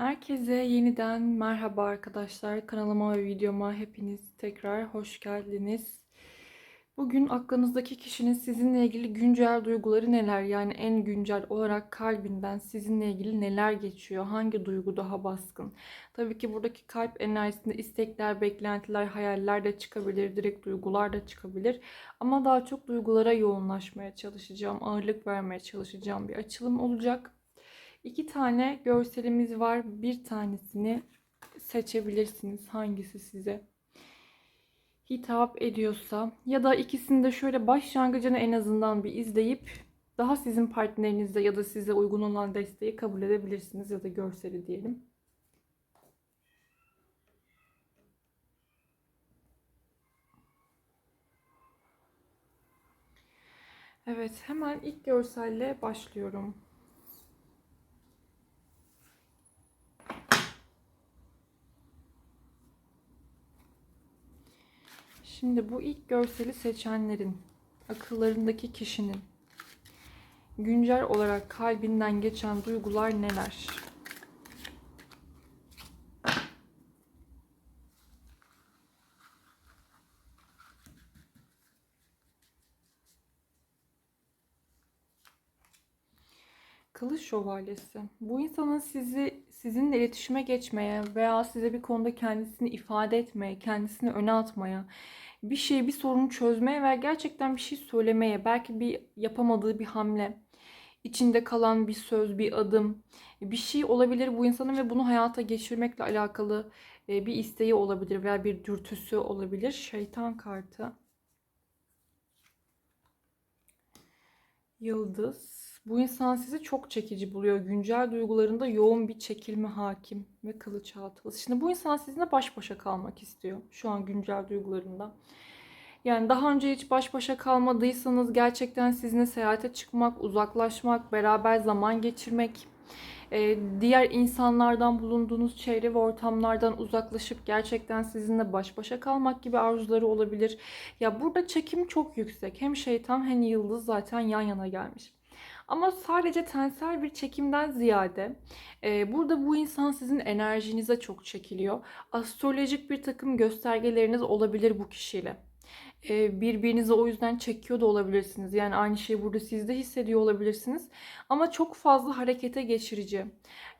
Herkese yeniden merhaba arkadaşlar. Kanalıma ve videoma hepiniz tekrar hoş geldiniz. Bugün aklınızdaki kişinin sizinle ilgili güncel duyguları neler? Yani en güncel olarak kalbinden sizinle ilgili neler geçiyor? Hangi duygu daha baskın? Tabii ki buradaki kalp enerjisinde istekler, beklentiler, hayaller de çıkabilir, direkt duygular da çıkabilir. Ama daha çok duygulara yoğunlaşmaya çalışacağım, ağırlık vermeye çalışacağım bir açılım olacak. İki tane görselimiz var. Bir tanesini seçebilirsiniz hangisi size hitap ediyorsa ya da ikisini de şöyle başlangıcını en azından bir izleyip daha sizin partnerinizde ya da size uygun olan desteği kabul edebilirsiniz ya da görseli diyelim. Evet, hemen ilk görselle başlıyorum. Şimdi bu ilk görseli seçenlerin, akıllarındaki kişinin güncel olarak kalbinden geçen duygular neler? Kılıç şövalyesi. Bu insanın sizi sizinle iletişime geçmeye veya size bir konuda kendisini ifade etmeye, kendisini öne atmaya, bir şeyi, bir sorunu çözmeye ve gerçekten bir şey söylemeye, belki bir yapamadığı bir hamle, içinde kalan bir söz, bir adım, bir şey olabilir bu insanın ve bunu hayata geçirmekle alakalı e, bir isteği olabilir veya bir dürtüsü olabilir. Şeytan kartı. Yıldız. Bu insan sizi çok çekici buluyor. Güncel duygularında yoğun bir çekilme hakim ve kılıç altılı. Şimdi bu insan sizinle baş başa kalmak istiyor. Şu an güncel duygularında. Yani daha önce hiç baş başa kalmadıysanız gerçekten sizinle seyahate çıkmak, uzaklaşmak, beraber zaman geçirmek, e, diğer insanlardan bulunduğunuz çevre ve ortamlardan uzaklaşıp gerçekten sizinle baş başa kalmak gibi arzuları olabilir. Ya burada çekim çok yüksek. Hem şeytan hem yıldız zaten yan yana gelmiş. Ama sadece tensel bir çekimden ziyade e, burada bu insan sizin enerjinize çok çekiliyor. Astrolojik bir takım göstergeleriniz olabilir bu kişiyle. E, birbirinizi o yüzden çekiyor da olabilirsiniz. Yani aynı şeyi burada siz de hissediyor olabilirsiniz. Ama çok fazla harekete geçirici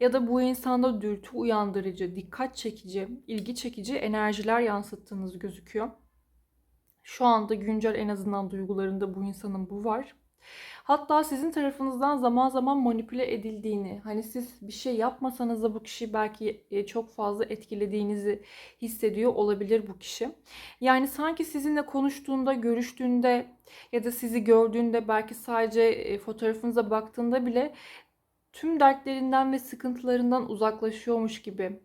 ya da bu insanda dürtü uyandırıcı, dikkat çekici, ilgi çekici enerjiler yansıttığınız gözüküyor. Şu anda güncel en azından duygularında bu insanın bu var. Hatta sizin tarafınızdan zaman zaman manipüle edildiğini, hani siz bir şey yapmasanız da bu kişi belki e, çok fazla etkilediğinizi hissediyor olabilir bu kişi. Yani sanki sizinle konuştuğunda, görüştüğünde ya da sizi gördüğünde belki sadece e, fotoğrafınıza baktığında bile tüm dertlerinden ve sıkıntılarından uzaklaşıyormuş gibi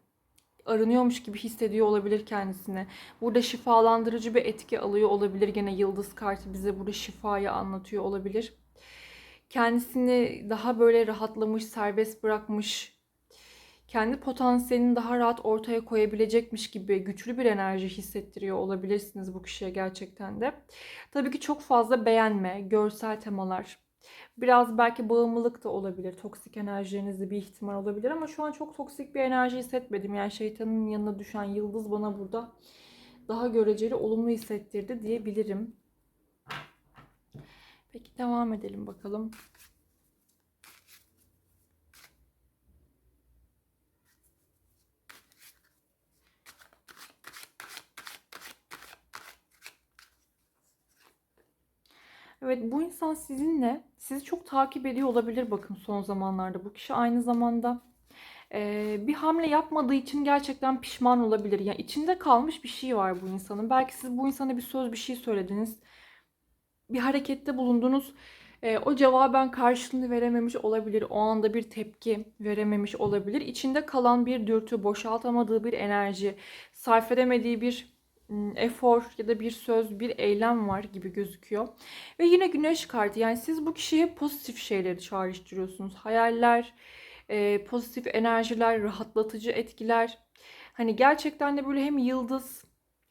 arınıyormuş gibi hissediyor olabilir kendisine. Burada şifalandırıcı bir etki alıyor olabilir. Gene yıldız kartı bize burada şifayı anlatıyor olabilir. Kendisini daha böyle rahatlamış, serbest bırakmış, kendi potansiyelini daha rahat ortaya koyabilecekmiş gibi güçlü bir enerji hissettiriyor olabilirsiniz bu kişiye gerçekten de. Tabii ki çok fazla beğenme, görsel temalar, Biraz belki bağımlılık da olabilir. Toksik enerjinizde bir ihtimal olabilir ama şu an çok toksik bir enerji hissetmedim. Yani şeytanın yanına düşen yıldız bana burada daha göreceli olumlu hissettirdi diyebilirim. Peki devam edelim bakalım. Evet bu insan sizinle sizi çok takip ediyor olabilir bakın son zamanlarda. Bu kişi aynı zamanda e, bir hamle yapmadığı için gerçekten pişman olabilir. Yani içinde kalmış bir şey var bu insanın. Belki siz bu insana bir söz bir şey söylediniz. Bir harekette bulundunuz. E, o cevaben karşılığını verememiş olabilir. O anda bir tepki verememiş olabilir. İçinde kalan bir dürtü, boşaltamadığı bir enerji, sarf edemediği bir efor ya da bir söz, bir eylem var gibi gözüküyor. Ve yine güneş kartı. Yani siz bu kişiye pozitif şeyleri çağrıştırıyorsunuz. Hayaller, pozitif enerjiler, rahatlatıcı etkiler. Hani gerçekten de böyle hem yıldız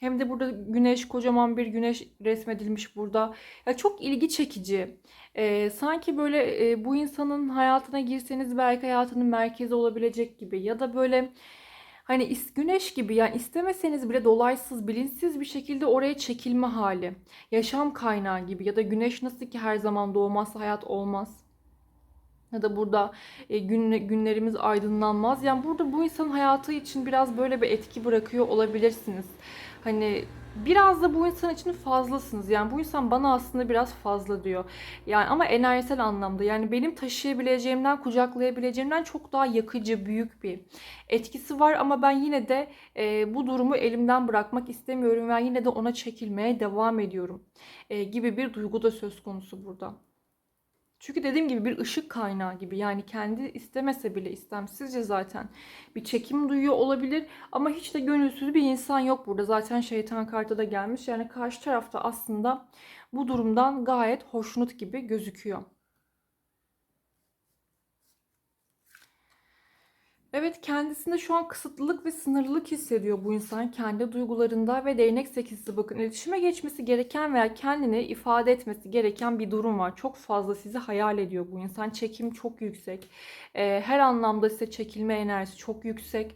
hem de burada güneş, kocaman bir güneş resmedilmiş burada. Ya çok ilgi çekici. Ee, sanki böyle e, bu insanın hayatına girseniz belki hayatının merkezi olabilecek gibi ya da böyle hani güneş gibi yani istemeseniz bile dolaysız bilinçsiz bir şekilde oraya çekilme hali. Yaşam kaynağı gibi ya da güneş nasıl ki her zaman doğmazsa hayat olmaz. Ya da burada e, gün, günlerimiz aydınlanmaz. Yani burada bu insanın hayatı için biraz böyle bir etki bırakıyor olabilirsiniz. Hani biraz da bu insan için fazlasınız. Yani bu insan bana aslında biraz fazla diyor. Yani ama enerjisel anlamda. Yani benim taşıyabileceğimden, kucaklayabileceğimden çok daha yakıcı, büyük bir etkisi var. Ama ben yine de e, bu durumu elimden bırakmak istemiyorum. ve yine de ona çekilmeye devam ediyorum. E, gibi bir duygu da söz konusu burada. Çünkü dediğim gibi bir ışık kaynağı gibi yani kendi istemese bile istemsizce zaten bir çekim duyuyor olabilir ama hiç de gönülsüz bir insan yok burada. Zaten şeytan kartı da gelmiş yani karşı tarafta aslında bu durumdan gayet hoşnut gibi gözüküyor. Evet kendisinde şu an kısıtlılık ve sınırlılık hissediyor bu insan kendi duygularında ve değnek sekizisi bakın iletişime geçmesi gereken veya kendini ifade etmesi gereken bir durum var. Çok fazla sizi hayal ediyor bu insan. Çekim çok yüksek. Her anlamda size çekilme enerjisi çok yüksek.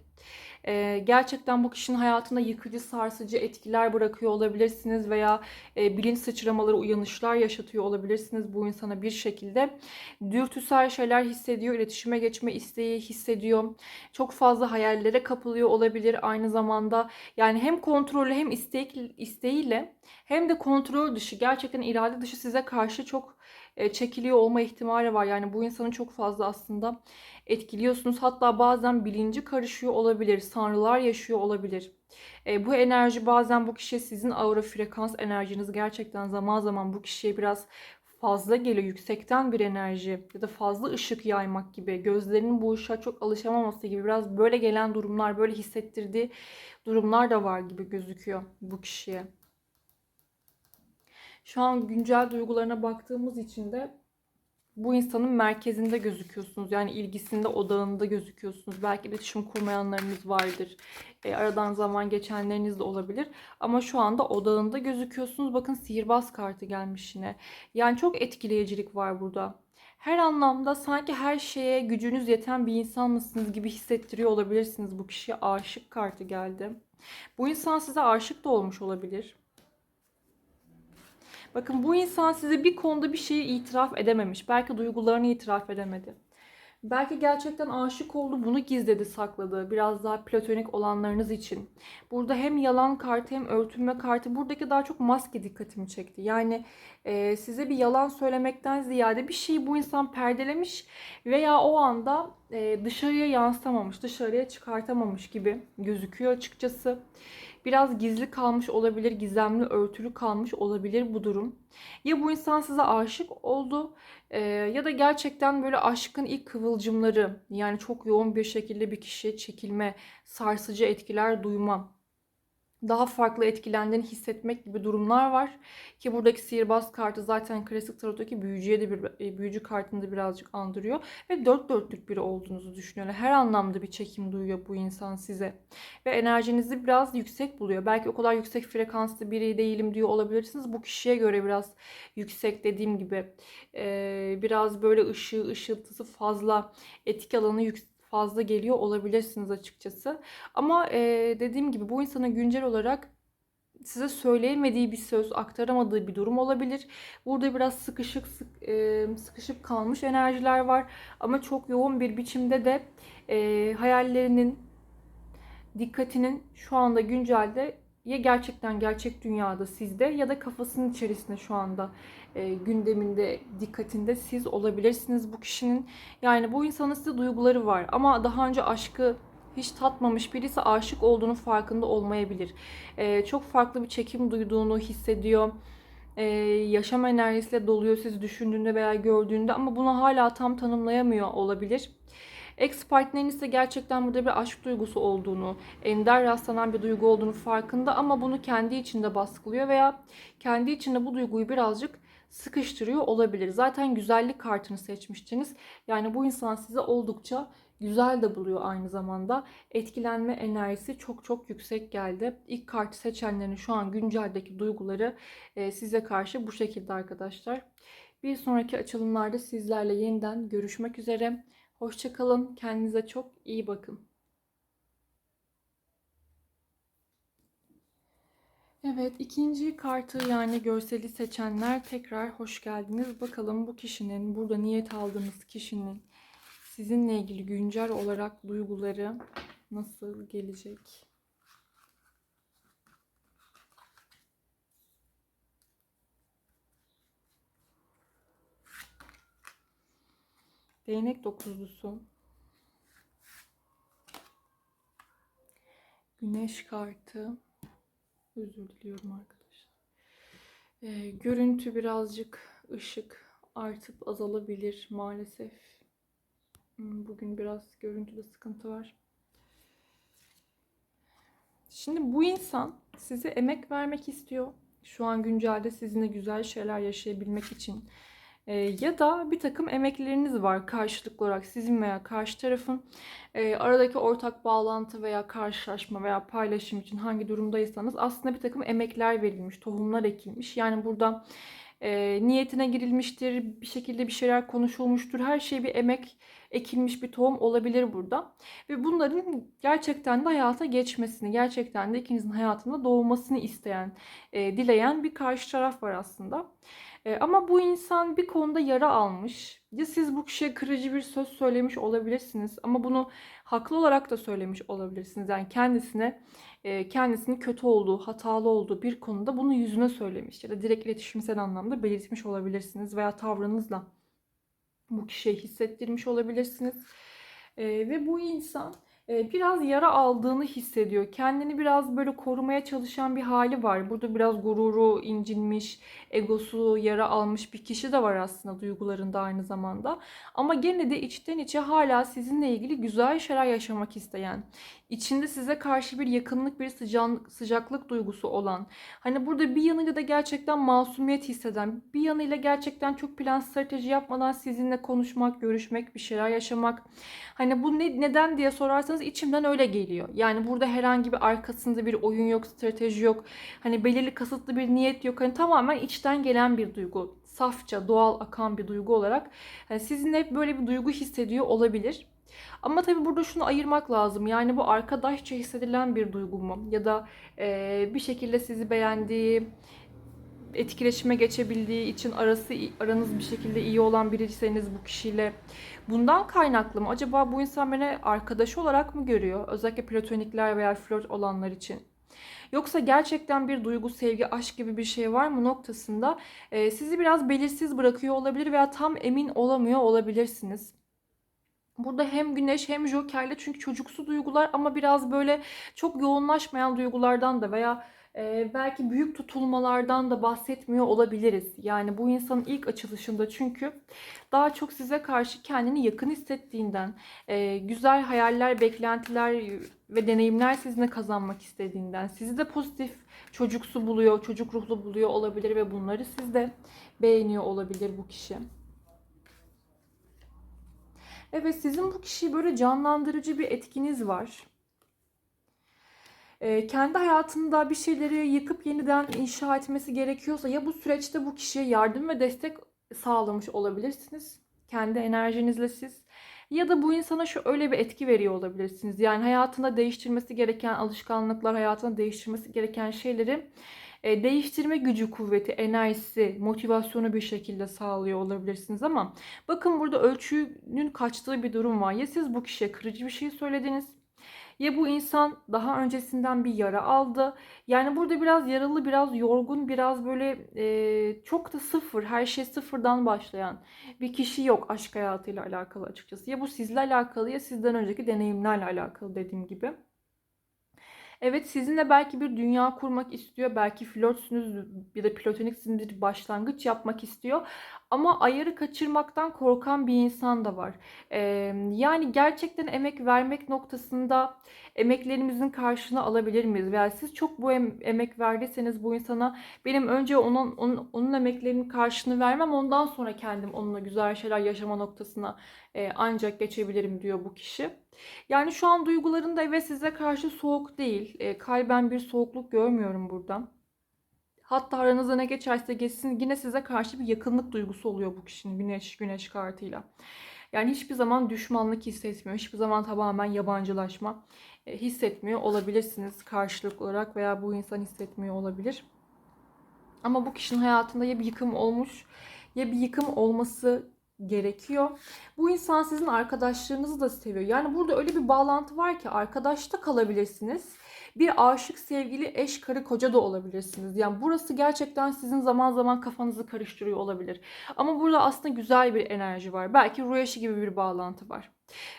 Ee, gerçekten bu kişinin hayatında yıkıcı, sarsıcı etkiler bırakıyor olabilirsiniz veya e, bilinç sıçramaları, uyanışlar yaşatıyor olabilirsiniz bu insana bir şekilde. Dürtüsel şeyler hissediyor, iletişime geçme isteği hissediyor. Çok fazla hayallere kapılıyor olabilir aynı zamanda. Yani hem kontrolü hem istek, isteğiyle hem de kontrol dışı, gerçekten irade dışı size karşı çok e, çekiliyor olma ihtimali var. Yani bu insanın çok fazla aslında etkiliyorsunuz. Hatta bazen bilinci karışıyor olabilir. Sanrılar yaşıyor olabilir. E, bu enerji bazen bu kişiye sizin aura frekans enerjiniz gerçekten zaman zaman bu kişiye biraz fazla geliyor. Yüksekten bir enerji ya da fazla ışık yaymak gibi. Gözlerinin bu ışığa çok alışamaması gibi. Biraz böyle gelen durumlar, böyle hissettirdiği durumlar da var gibi gözüküyor bu kişiye. Şu an güncel duygularına baktığımız için de bu insanın merkezinde gözüküyorsunuz. Yani ilgisinde, odağında gözüküyorsunuz. Belki iletişim kurmayanlarınız vardır. E, aradan zaman geçenleriniz de olabilir. Ama şu anda odağında gözüküyorsunuz. Bakın sihirbaz kartı gelmiş yine. Yani çok etkileyicilik var burada. Her anlamda sanki her şeye gücünüz yeten bir insan mısınız gibi hissettiriyor olabilirsiniz. Bu kişiye aşık kartı geldi. Bu insan size aşık da olmuş olabilir. Bakın bu insan size bir konuda bir şeyi itiraf edememiş. Belki duygularını itiraf edemedi. Belki gerçekten aşık oldu, bunu gizledi, sakladı. Biraz daha platonik olanlarınız için. Burada hem yalan kartı hem örtünme kartı. Buradaki daha çok maske dikkatimi çekti. Yani e, size bir yalan söylemekten ziyade bir şeyi bu insan perdelemiş veya o anda e, dışarıya yansıtamamış, dışarıya çıkartamamış gibi gözüküyor açıkçası. Biraz gizli kalmış olabilir, gizemli, örtülü kalmış olabilir bu durum. Ya bu insan size aşık oldu e, ya da gerçekten böyle aşkın ilk kıvılcımları yani çok yoğun bir şekilde bir kişiye çekilme, sarsıcı etkiler duyma daha farklı etkilendiğini hissetmek gibi durumlar var. Ki buradaki sihirbaz kartı zaten klasik tarottaki büyücüye de bir e, büyücü kartını da birazcık andırıyor. Ve dört dörtlük biri olduğunuzu düşünüyor. Her anlamda bir çekim duyuyor bu insan size. Ve enerjinizi biraz yüksek buluyor. Belki o kadar yüksek frekanslı biri değilim diyor olabilirsiniz. Bu kişiye göre biraz yüksek dediğim gibi. Ee, biraz böyle ışığı, ışıltısı fazla. Etki alanı yüksek fazla geliyor olabilirsiniz açıkçası. Ama e, dediğim gibi bu insana güncel olarak size söyleyemediği bir söz, aktaramadığı bir durum olabilir. Burada biraz sıkışık sık, e, sıkışıp kalmış enerjiler var ama çok yoğun bir biçimde de e, hayallerinin, dikkatinin şu anda güncelde ya gerçekten gerçek dünyada sizde ya da kafasının içerisinde şu anda e, gündeminde, dikkatinde siz olabilirsiniz bu kişinin. Yani bu insanın size duyguları var ama daha önce aşkı hiç tatmamış birisi aşık olduğunu farkında olmayabilir. E, çok farklı bir çekim duyduğunu hissediyor. E, yaşam enerjisiyle doluyor sizi düşündüğünde veya gördüğünde ama bunu hala tam tanımlayamıyor olabilir. Ex partnerin ise gerçekten burada bir aşk duygusu olduğunu, ender rastlanan bir duygu olduğunu farkında ama bunu kendi içinde baskılıyor veya kendi içinde bu duyguyu birazcık sıkıştırıyor olabilir. Zaten güzellik kartını seçmiştiniz. Yani bu insan size oldukça güzel de buluyor aynı zamanda. Etkilenme enerjisi çok çok yüksek geldi. İlk kartı seçenlerin şu an günceldeki duyguları e, size karşı bu şekilde arkadaşlar. Bir sonraki açılımlarda sizlerle yeniden görüşmek üzere. Hoşçakalın. Kendinize çok iyi bakın. Evet, ikinci kartı yani görseli seçenler tekrar hoş geldiniz. Bakalım bu kişinin, burada niyet aldığınız kişinin sizinle ilgili güncel olarak duyguları nasıl gelecek? Değnek dokuzlusu. Güneş kartı. Özür diliyorum arkadaşlar. Ee, görüntü birazcık ışık artıp azalabilir maalesef. Hmm, Bugün biraz görüntüde sıkıntı var. Şimdi bu insan size emek vermek istiyor. Şu an güncelde sizinle güzel şeyler yaşayabilmek için. Ee, ya da bir takım emekleriniz var karşılıklı olarak sizin veya karşı tarafın e, aradaki ortak bağlantı veya karşılaşma veya paylaşım için hangi durumdaysanız aslında bir takım emekler verilmiş, tohumlar ekilmiş. Yani burada e, niyetine girilmiştir, bir şekilde bir şeyler konuşulmuştur. Her şey bir emek ekilmiş bir tohum olabilir burada. Ve bunların gerçekten de hayata geçmesini, gerçekten de ikinizin hayatında doğmasını isteyen, e, dileyen bir karşı taraf var aslında. E, ama bu insan bir konuda yara almış. Ya siz bu kişiye kırıcı bir söz söylemiş olabilirsiniz ama bunu haklı olarak da söylemiş olabilirsiniz. Yani kendisine e, kendisinin kötü olduğu, hatalı olduğu bir konuda bunu yüzüne söylemiş ya da direkt iletişimsel anlamda belirtmiş olabilirsiniz veya tavrınızla bu kişiye hissettirmiş olabilirsiniz. E, ve bu insan biraz yara aldığını hissediyor. Kendini biraz böyle korumaya çalışan bir hali var. Burada biraz gururu incinmiş, egosu yara almış bir kişi de var aslında duygularında aynı zamanda. Ama gene de içten içe hala sizinle ilgili güzel şeyler yaşamak isteyen, içinde size karşı bir yakınlık, bir sıcak, sıcaklık duygusu olan, hani burada bir yanıyla da gerçekten masumiyet hisseden, bir yanıyla gerçekten çok plan strateji yapmadan sizinle konuşmak, görüşmek, bir şeyler yaşamak. Hani bu ne, neden diye sorarsanız içimden öyle geliyor. Yani burada herhangi bir arkasında bir oyun yok, strateji yok. Hani belirli kasıtlı bir niyet yok. Hani tamamen içten gelen bir duygu. Safça, doğal akan bir duygu olarak. Yani sizinle hep böyle bir duygu hissediyor olabilir. Ama tabii burada şunu ayırmak lazım. Yani bu arkadaşça hissedilen bir duygu mu? Ya da e, bir şekilde sizi beğendiği, etkileşime geçebildiği için arası aranız bir şekilde iyi olan biriyseniz bu kişiyle bundan kaynaklı mı? Acaba bu insan beni arkadaş olarak mı görüyor? Özellikle platonikler veya flört olanlar için. Yoksa gerçekten bir duygu, sevgi, aşk gibi bir şey var mı noktasında e, sizi biraz belirsiz bırakıyor olabilir veya tam emin olamıyor olabilirsiniz. Burada hem güneş hem jokerle çünkü çocuksu duygular ama biraz böyle çok yoğunlaşmayan duygulardan da veya e, belki büyük tutulmalardan da bahsetmiyor olabiliriz. Yani bu insanın ilk açılışında çünkü daha çok size karşı kendini yakın hissettiğinden, e, güzel hayaller, beklentiler ve deneyimler sizinle kazanmak istediğinden, sizi de pozitif çocuksu buluyor, çocuk ruhlu buluyor olabilir ve bunları siz de beğeniyor olabilir bu kişi. Evet sizin bu kişiyi böyle canlandırıcı bir etkiniz var. Ee, kendi hayatında bir şeyleri yıkıp yeniden inşa etmesi gerekiyorsa ya bu süreçte bu kişiye yardım ve destek sağlamış olabilirsiniz. Kendi enerjinizle siz. Ya da bu insana şu öyle bir etki veriyor olabilirsiniz. Yani hayatında değiştirmesi gereken alışkanlıklar, hayatında değiştirmesi gereken şeyleri e, değiştirme gücü, kuvveti, enerjisi, motivasyonu bir şekilde sağlıyor olabilirsiniz ama bakın burada ölçünün kaçtığı bir durum var. Ya siz bu kişiye kırıcı bir şey söylediniz ya bu insan daha öncesinden bir yara aldı. Yani burada biraz yaralı, biraz yorgun, biraz böyle e, çok da sıfır, her şey sıfırdan başlayan bir kişi yok aşk hayatıyla alakalı açıkçası. Ya bu sizle alakalı ya sizden önceki deneyimlerle alakalı dediğim gibi. Evet sizinle belki bir dünya kurmak istiyor. Belki flörtsünüz ya da platoniksinizdir bir başlangıç yapmak istiyor. Ama ayarı kaçırmaktan korkan bir insan da var. Ee, yani gerçekten emek vermek noktasında emeklerimizin karşılığını alabilir miyiz? Veya siz çok bu em- emek verdiyseniz bu insana benim önce onun, onun, onun emeklerinin karşılığını vermem ondan sonra kendim onunla güzel şeyler yaşama noktasına e, ancak geçebilirim diyor bu kişi. Yani şu an duygularında evet size karşı soğuk değil. E, kalben bir soğukluk görmüyorum burada. Hatta aranızda ne geçerse geçsin yine size karşı bir yakınlık duygusu oluyor bu kişinin güneş güneş kartıyla. Yani hiçbir zaman düşmanlık hissetmiyor. Hiçbir zaman tamamen yabancılaşma e, hissetmiyor olabilirsiniz karşılıklı olarak veya bu insan hissetmiyor olabilir. Ama bu kişinin hayatında ya bir yıkım olmuş ya bir yıkım olması gerekiyor. Bu insan sizin arkadaşlarınızı da seviyor. Yani burada öyle bir bağlantı var ki arkadaşta kalabilirsiniz. Bir aşık, sevgili, eş, karı, koca da olabilirsiniz. Yani burası gerçekten sizin zaman zaman kafanızı karıştırıyor olabilir. Ama burada aslında güzel bir enerji var. Belki ruh gibi bir bağlantı var.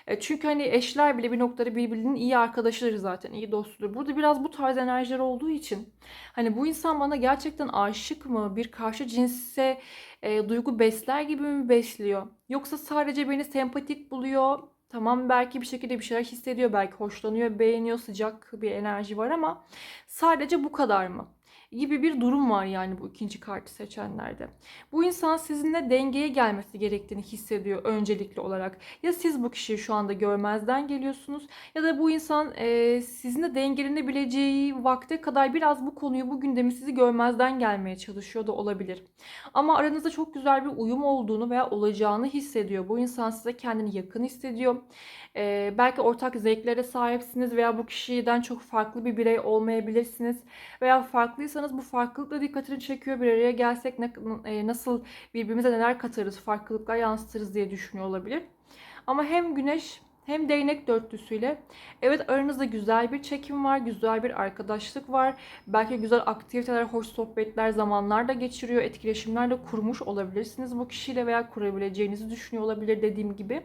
E, Çünkü hani eşler bile bir noktada birbirinin iyi arkadaşıdır zaten, iyi dostudur. Burada biraz bu tarz enerjiler olduğu için hani bu insan bana gerçekten aşık mı, bir karşı cinse e, duygu besler gibi mi besliyor? Yoksa sadece beni sempatik buluyor, tamam belki bir şekilde bir şeyler hissediyor, belki hoşlanıyor, beğeniyor, sıcak bir enerji var ama sadece bu kadar mı? Gibi bir durum var yani bu ikinci kartı seçenlerde. Bu insan sizinle dengeye gelmesi gerektiğini hissediyor öncelikli olarak. Ya siz bu kişiyi şu anda görmezden geliyorsunuz ya da bu insan e, sizinle dengelenebileceği vakte kadar biraz bu konuyu, bu gündemi sizi görmezden gelmeye çalışıyor da olabilir. Ama aranızda çok güzel bir uyum olduğunu veya olacağını hissediyor. Bu insan size kendini yakın hissediyor. E, belki ortak zevklere sahipsiniz veya bu kişiden çok farklı bir birey olmayabilirsiniz. Veya farklıysanız bu farklılık da dikkatini çekiyor. Bir araya gelsek ne, e, nasıl birbirimize neler katarız, farklılıklar yansıtırız diye düşünüyor olabilir. Ama hem güneş hem değnek dörtlüsüyle evet aranızda güzel bir çekim var, güzel bir arkadaşlık var. Belki güzel aktiviteler, hoş sohbetler, zamanlar da geçiriyor, etkileşimler de kurmuş olabilirsiniz bu kişiyle veya kurabileceğinizi düşünüyor olabilir dediğim gibi.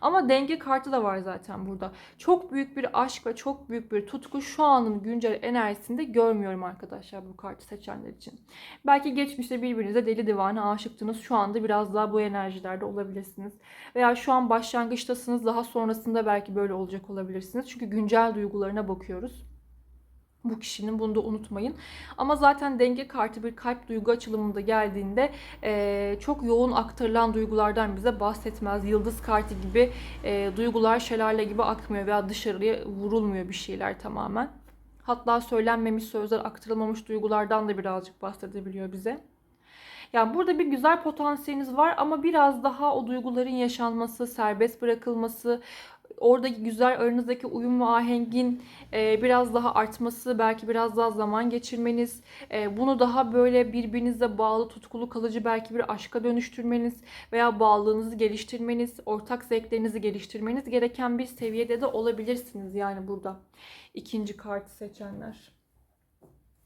Ama denge kartı da var zaten burada. Çok büyük bir aşk ve çok büyük bir tutku şu anın güncel enerjisinde görmüyorum arkadaşlar bu kartı seçenler için. Belki geçmişte birbirinize deli divane aşıktınız. Şu anda biraz daha bu enerjilerde olabilirsiniz. Veya şu an başlangıçtasınız daha sonrasında belki böyle olacak olabilirsiniz. Çünkü güncel duygularına bakıyoruz. Bu kişinin bunu da unutmayın. Ama zaten denge kartı bir kalp duygu açılımında geldiğinde e, çok yoğun aktarılan duygulardan bize bahsetmez. Yıldız kartı gibi e, duygular şelale gibi akmıyor veya dışarıya vurulmuyor bir şeyler tamamen. Hatta söylenmemiş sözler, aktarılmamış duygulardan da birazcık bahsedebiliyor bize. Yani burada bir güzel potansiyeliniz var ama biraz daha o duyguların yaşanması, serbest bırakılması, oradaki güzel aranızdaki uyum ve ahengin e, biraz daha artması, belki biraz daha zaman geçirmeniz, e, bunu daha böyle birbirinize bağlı, tutkulu, kalıcı belki bir aşka dönüştürmeniz veya bağlılığınızı geliştirmeniz, ortak zevklerinizi geliştirmeniz gereken bir seviyede de olabilirsiniz yani burada ikinci kartı seçenler.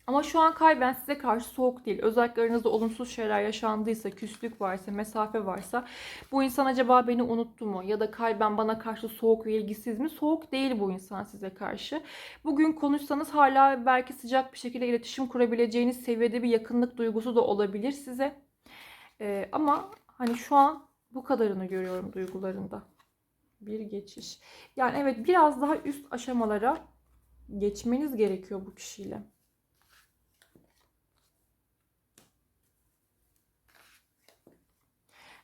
Ama şu an kalben size karşı soğuk değil. Özellikle aranızda olumsuz şeyler yaşandıysa, küslük varsa, mesafe varsa bu insan acaba beni unuttu mu? Ya da kalben bana karşı soğuk ve ilgisiz mi? Soğuk değil bu insan size karşı. Bugün konuşsanız hala belki sıcak bir şekilde iletişim kurabileceğiniz seviyede bir yakınlık duygusu da olabilir size. Ee, ama hani şu an bu kadarını görüyorum duygularında. Bir geçiş. Yani evet biraz daha üst aşamalara geçmeniz gerekiyor bu kişiyle.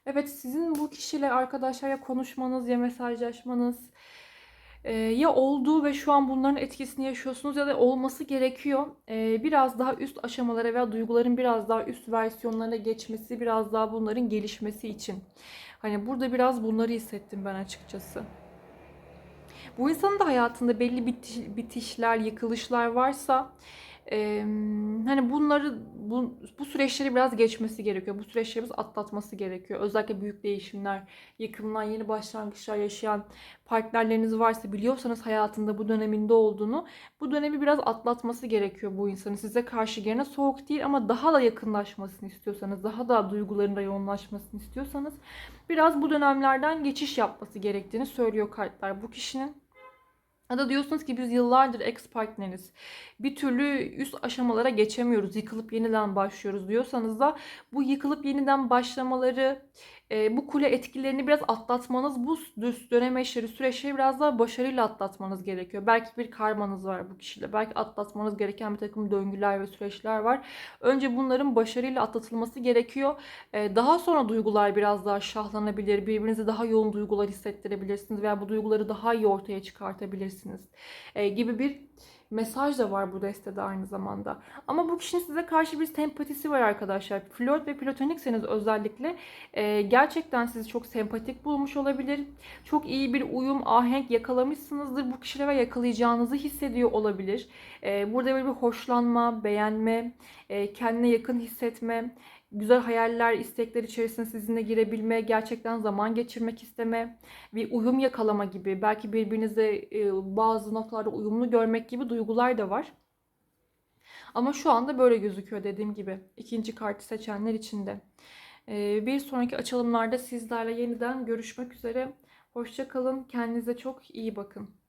Evet sizin bu kişiyle arkadaşlar ya konuşmanız ya mesajlaşmanız e, ya olduğu ve şu an bunların etkisini yaşıyorsunuz ya da olması gerekiyor. E, biraz daha üst aşamalara veya duyguların biraz daha üst versiyonlarına geçmesi, biraz daha bunların gelişmesi için. Hani burada biraz bunları hissettim ben açıkçası. Bu insanın da hayatında belli bitiş, bitişler, yıkılışlar varsa e, hani bunları bu, bu süreçleri biraz geçmesi gerekiyor. Bu süreçleri atlatması gerekiyor. Özellikle büyük değişimler, yıkımlar, yeni başlangıçlar yaşayan partnerleriniz varsa biliyorsanız hayatında bu döneminde olduğunu bu dönemi biraz atlatması gerekiyor bu insanın. Size karşı gene soğuk değil ama daha da yakınlaşmasını istiyorsanız, daha da duygularında yoğunlaşmasını istiyorsanız biraz bu dönemlerden geçiş yapması gerektiğini söylüyor kartlar bu kişinin. Ya da diyorsunuz ki biz yıllardır ex partneriz. Bir türlü üst aşamalara geçemiyoruz. Yıkılıp yeniden başlıyoruz diyorsanız da bu yıkılıp yeniden başlamaları, e, bu kule etkilerini biraz atlatmanız, bu düz dönem eşleri, süreçleri biraz daha başarıyla atlatmanız gerekiyor. Belki bir karmanız var bu kişiyle. Belki atlatmanız gereken bir takım döngüler ve süreçler var. Önce bunların başarıyla atlatılması gerekiyor. E, daha sonra duygular biraz daha şahlanabilir. Birbirinize daha yoğun duygular hissettirebilirsiniz veya bu duyguları daha iyi ortaya çıkartabilirsiniz. E, gibi bir mesaj da var bu destede aynı zamanda. Ama bu kişinin size karşı bir sempatisi var arkadaşlar. Flört ve platonikseniz özellikle e, gerçekten sizi çok sempatik bulmuş olabilir. Çok iyi bir uyum, ahenk yakalamışsınızdır. Bu kişilere yakalayacağınızı hissediyor olabilir. E, burada böyle bir hoşlanma, beğenme, e, kendine yakın hissetme, güzel hayaller, istekler içerisine sizinle girebilme, gerçekten zaman geçirmek isteme, bir uyum yakalama gibi, belki birbirinize e, bazı noktalarda uyumlu görmek gibi duygular da var. Ama şu anda böyle gözüküyor dediğim gibi. ikinci kartı seçenler için de. E, bir sonraki açılımlarda sizlerle yeniden görüşmek üzere. Hoşça kalın. Kendinize çok iyi bakın.